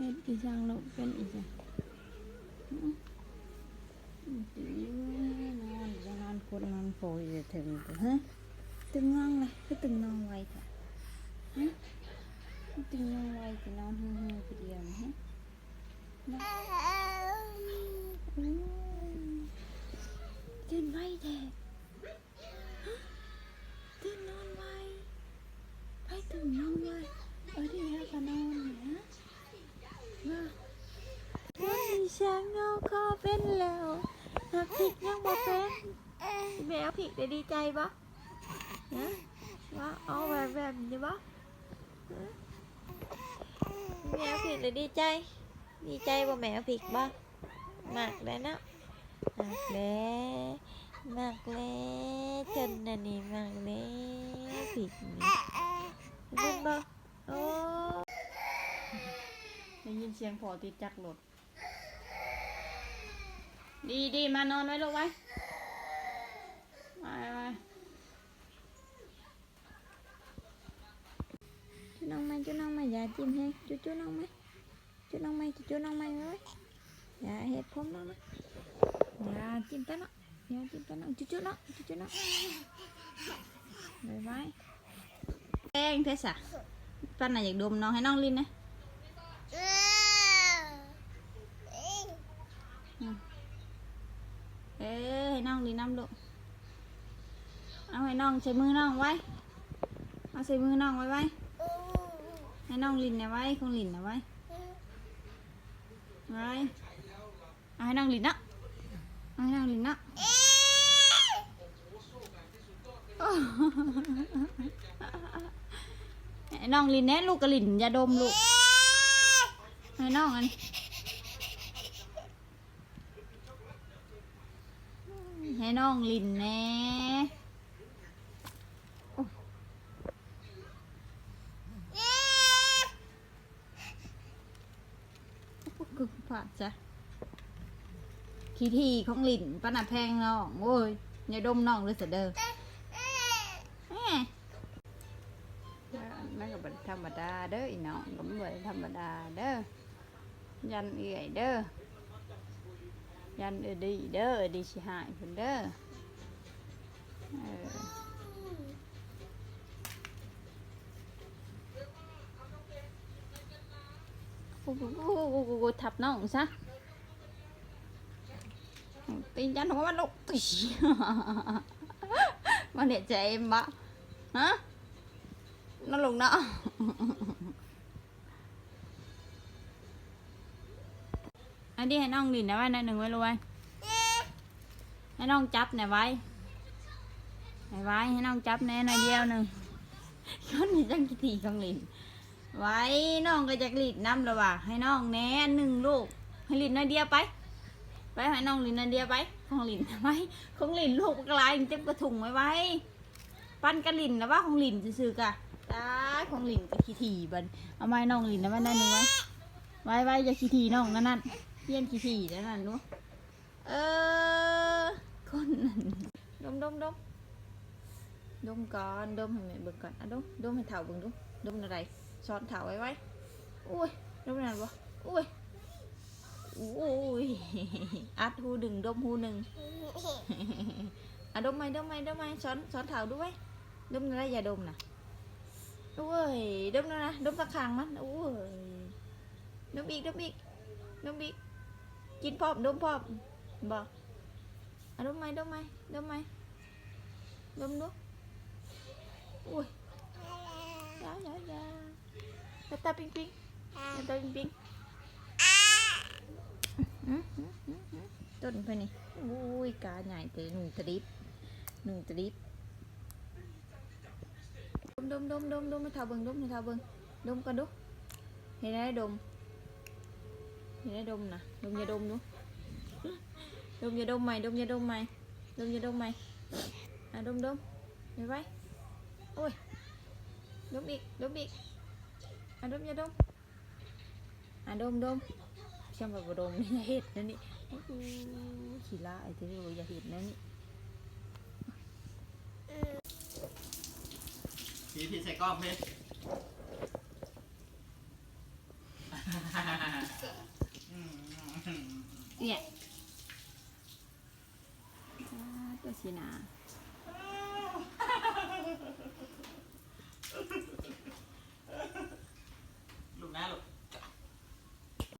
เฮ็ดอีจังลูกเป็นอีจังอืมอืมตื่นนอนจะนอนกดนอนโผล่จะถึงตัวฮะตึงนอนเลยก็ตึงนอนไวค่ะฮะตึงนอนไวจะนอนหื้อๆไปเดียวนะฮะนะอืมตื่นไวแท้ฮะตื่นนอนไวไปตื่นนอนไวเออที่แล้วก็นอนเนี่ยนะว่าว่ามีช้างเงาคอเป็นแล้วหักผิดยังบ่เป็น แมวผิดได้ดีใจปะฮะว่าเอาแบบแบบนี้ปะแมวผิดได้ดีใจ ดีใจบ่แมวผิดปะมากแล้วนาะมากแล้วมากแล้วจนน่ะนี่มากแล้วผิดนี่เป็นบ่โอ้ได้ยินเสียงพอติดจักรถดีดีมานอนไว้ลูกไว้ไว้ไว้จุน้องไม้ จุน้องไม้อย่าจิ้มให้จุจุน้องไม้จุน้องไม้จุจุน้องไม้ไว้อย่าเห็ดผมน้องนะอย่าจิ้มตาเนาะอย่าจิ้มต ให้น้องลินนะเนาให้น้องใช้มือน้องไว้เอาใช้มือน้องลินเนี่ยไว้คงลินนะไว้ไว้เอาให้น้องลินนะเอาให้น้องลินนะโอ้ให้น้องลินแน่ลูกกระลินอย่าดมลูกให้น้องอันให้น้องลินแน่โอ้ คือผ่านจ้ะขี้ทีของลินปะนัดแพงน้องโอ้ยอย่าดมน้องเลยเสยเด้อแหม่นั่นก็เป็นธรรมดาเด้ออีน้องก็ไม่เป็นธรรมดาเด้อยันเอื่อยเด้อยันเออดีเด้อเออดีสิหายเพิ่นเด้อเออ กูกูกูกูกูทับน้องซะตีนยันหัวมันลูกตีมันเด็ดใจเอ็มบะฮะนั่นลูกเนาะอันนี้ให้น้องดินนะไว้นอยหนึ่งไว้รว้ให้น้องจับหน่อยไว้ไว้ให้น้องจับแน่หน่อยเดียวหนึ่งย้อนนี่จังกี่ทีของลิน ไว้น้องก็จะลิดน้ำระว่าให้น้องแน่หนึ่งลูก ให้ลินน่อยเดียวไป ไปให้น้องหลินน่อยเดียวไปของหลินไว้ของหลินลูกกลายเจ็บกระถุงไว้ไว้ ปั้นกระหลินนะว่าของหลินซื่อกะตาของหลินกับขี้ทีบันเอาไม้น้องหลินนะไว้หนั่นหนึ่งไว้ไว้ไว้จะขี้ทีน้องนั่นนั่นเพี้ยนขี้ถี่แล้วนั่นนู้เออคนนั้นดมดมดมดมก่อนดมให้แม่เบิ่งก่อนอะดมดมให้เถ่าเบิ่งดูดมอะไร ซ้อนเถ่าไว้ไว้อุ้ยดมนั่นบ่อุ้ยอุ้ยอัดหูดึงดมหูหนึ่งอะดมไหมดมไหมดมไหมซ้อนซ้อนเถ่าด้วยดมอะไรอย่าดมนะอุ้ยดมนะนะดมตะคางมันอุ้ยดมอีกดมอีกดมอีกกินพรอมดมพรอมบอกอะดมไหมดมไหมดมไหมดมดูอุ้ยยายายาตาตาปิงปิงตาาปิงปิงอื้อหือหือหือต้นไปนี่อุ้ยกาใหญ่เตะหนึ่งตริบหนึ่งตริบดมดมดมดมดมให้เท่าเบิ่งดมให้เอย่าได้ดมนะดมอย่าดมดูดมอย่าดมใหม่ดมอย่าดมใหม่ดมอย่าดมใหม่อะดมดมเห็นไหมโอ้ยดมอีกดมอีกอะดมอย่าดมอะดมดมช่างแบบดมนี่อย่าเห็ดนะนี่อู้ขี้ละไอ้ที่นี่อย่าเห็ดนะนี่พี่พี่ใส่กล้องพี่เนี่ยอ่าตัวสีหนา